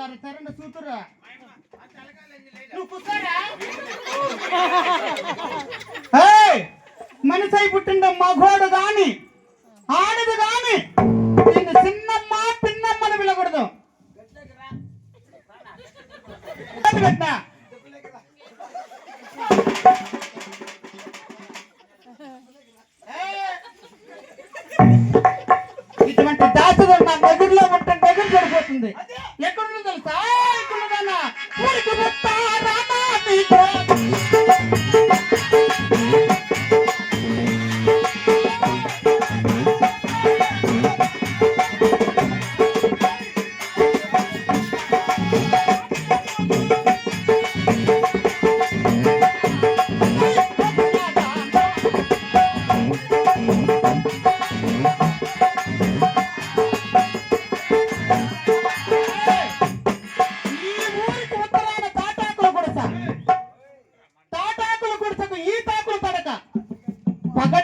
పిల్లలు తెరండి చూతురా పుట్టిండ మగోడు గాని ఆడదు గాని నేను చిన్నమ్మ పిన్నమ్మని పిలకూడదు ఇటువంటి దాచుదలు నా దగ్గరలో ఉంటే దగ్గర సరిపోతుంది Thank you.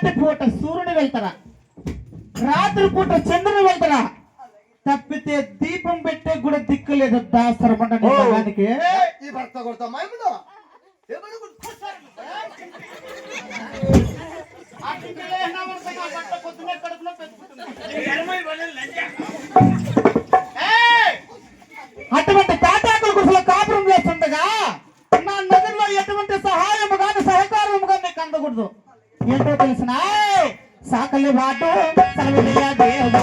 పగటి పూట సూర్యుని వెళ్తారా? రాత్రి పూట చంద్రుని వెళ్తారా? తప్పితే దీపం పెట్టే కూడా దిక్కు లేదు దాసరమంట నిజానికి ఈ భర్త అటువంటి తాటాకుల గుడిసెలో కాపురం చేస్తుండగా నా నగరంలో ఎటువంటి సహాయము కానీ సహకారము కానీ నీకు అందకూడదు. ఏంటో తెలిసిన? సాకలి బాటు సలవిలియా దేవుడు